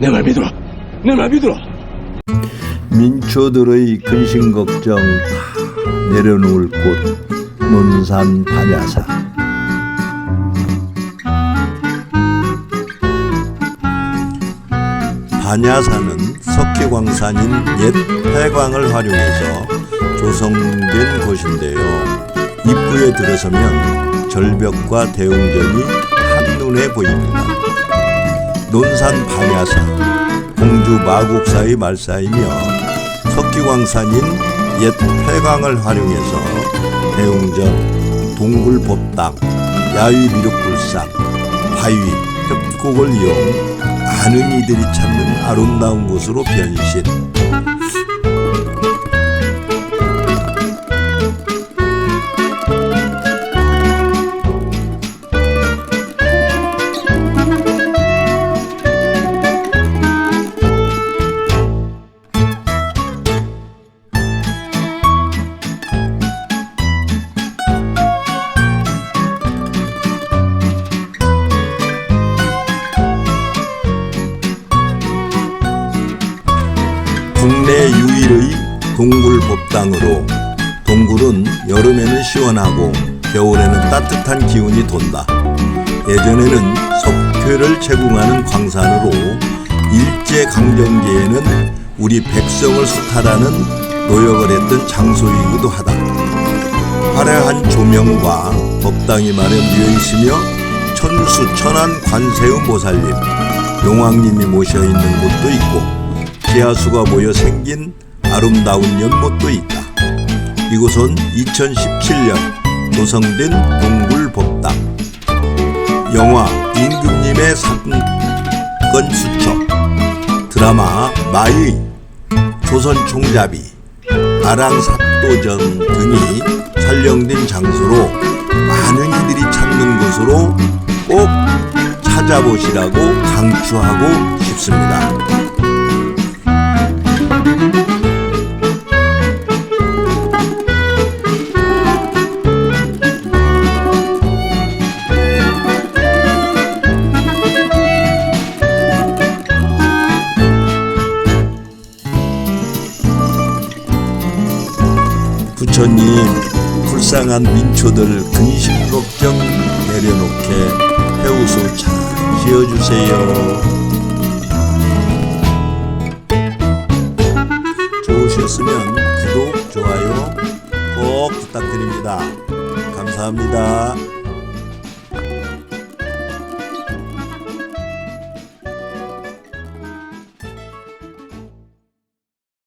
내 말 믿어라. 내 말 믿어라. 민초들의 근심 걱정 다 내려놓을 곳 논산 반야산 반야산은 석회광산인 옛 폐광을 활용해서 조성된 곳인데요. 입구에 들어서면 절벽과 대웅전이 한눈에 보입니다. 논산 반야산 공주 마곡사의 말사이며 석기광산인 옛 폐광을 활용해서 대웅전, 동굴법당, 야위미륵불상, 화위, 협곡을 이용 많은 이들이 찾는 아름다운 곳으로 변신. 국내 유일의 동굴 법당으로 동굴은 여름에는 시원하고 겨울에는 따뜻한 기운이 돈다. 예전에는 석회를 제공하는 광산으로 일제 강점기에는 우리 백성을 수탈하는 노역을 했던 장소이기도 하다. 화려한 조명과 법당이 마련되어 있으며 천수천안 관세음 보살님, 용왕님이 모셔 있는 곳도 있고 지하수가 모여 생긴 아름다운 연못도 있다. 이곳은 2017년 조성된 동굴법당. 영화 임금님의 사건 수첩, 드라마 마의, 조선 총잡이, 아랑사도전 등이 촬영된 장소로 많은 이들이 찾는 곳으로 꼭 찾아보시라고 강추하고 싶습니다. 부처님 불쌍한 민초들 근심 걱정 내려놓게 해우소. 잘 지어주세요. 좋으셨으면 구독 좋아요 꼭 부탁드립니다. 감사합니다.